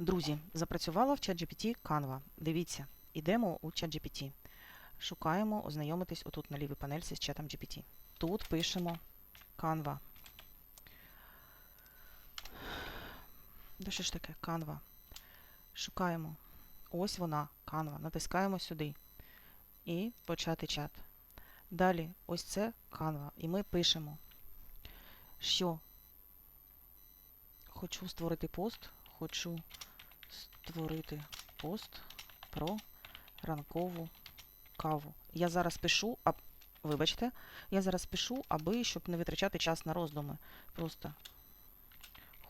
Друзі, запрацювала в ChatGPT Canva. Дивіться, йдемо у ChatGPT. Шукаємо ознайомитись отут на лівій панельці з чатом GPT. Тут пишемо Canva. Де що ж таке? Canva. Шукаємо. Ось вона, Canva. Натискаємо сюди. І почати чат. Далі, ось це Canva. І ми пишемо, що хочу створити пост. Хочу створити пост про ранкову каву. Я зараз пишу, а вибачте, я зараз пишу, аби щоб не витрачати час на роздуми. Просто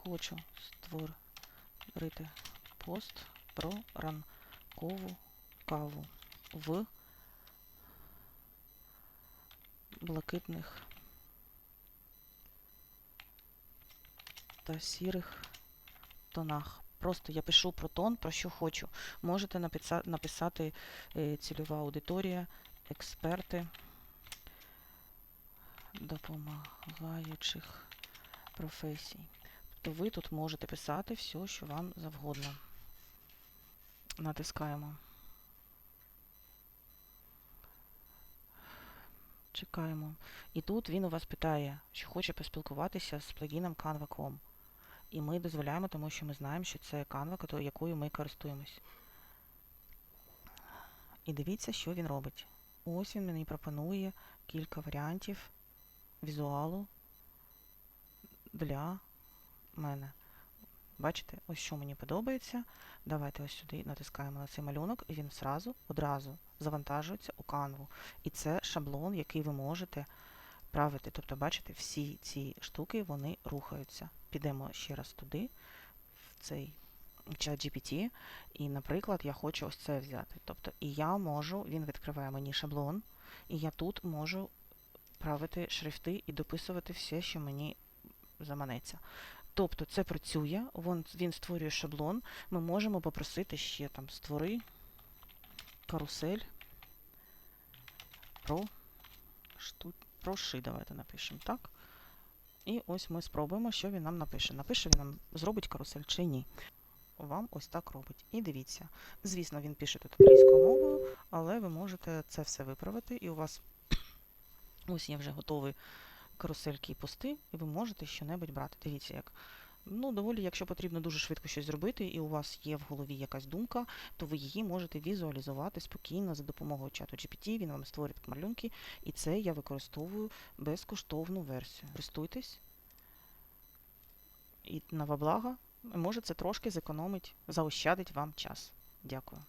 хочу створити пост про ранкову каву в блакитних та сірих тонах. Просто я пишу про тон, про що хочу. Можете написа- написати е, цільова аудиторія, експерти допомагаючих професій. Тобто ви тут можете писати все, що вам завгодно. Натискаємо. Чекаємо. І тут він у вас питає, чи хоче поспілкуватися з плагіном Canva.com. І ми дозволяємо, тому що ми знаємо, що це кото- якою ми користуємось. І дивіться, що він робить. Ось він мені пропонує кілька варіантів візуалу для мене. Бачите, ось що мені подобається. Давайте ось сюди натискаємо на цей малюнок, і він зразу, одразу завантажується у канву. І це шаблон, який ви можете правити. Тобто, бачите, всі ці штуки вони рухаються. Підемо ще раз туди, в цей чат GPT, і, наприклад, я хочу ось це взяти. Тобто, і я можу, він відкриває мені шаблон, і я тут можу правити шрифти і дописувати все, що мені заманеться. Тобто це працює, він створює шаблон. Ми можемо попросити ще там створи карусель про шту... про ши. Давайте напишемо так. І ось ми спробуємо, що він нам напише. Напише він нам зробить карусель чи ні. Вам ось так робить. І дивіться. Звісно, він пише тут англійською мовою, але ви можете це все виправити, і у вас ось є вже готові карусельки і пости, і ви можете що-небудь брати. Дивіться, як. Ну, доволі, якщо потрібно дуже швидко щось зробити, і у вас є в голові якась думка, то ви її можете візуалізувати спокійно за допомогою чату GPT, він вам створить малюнки, і це я використовую безкоштовну версію. Користуйтесь. І на во благо, може це трошки зекономить, заощадить вам час. Дякую.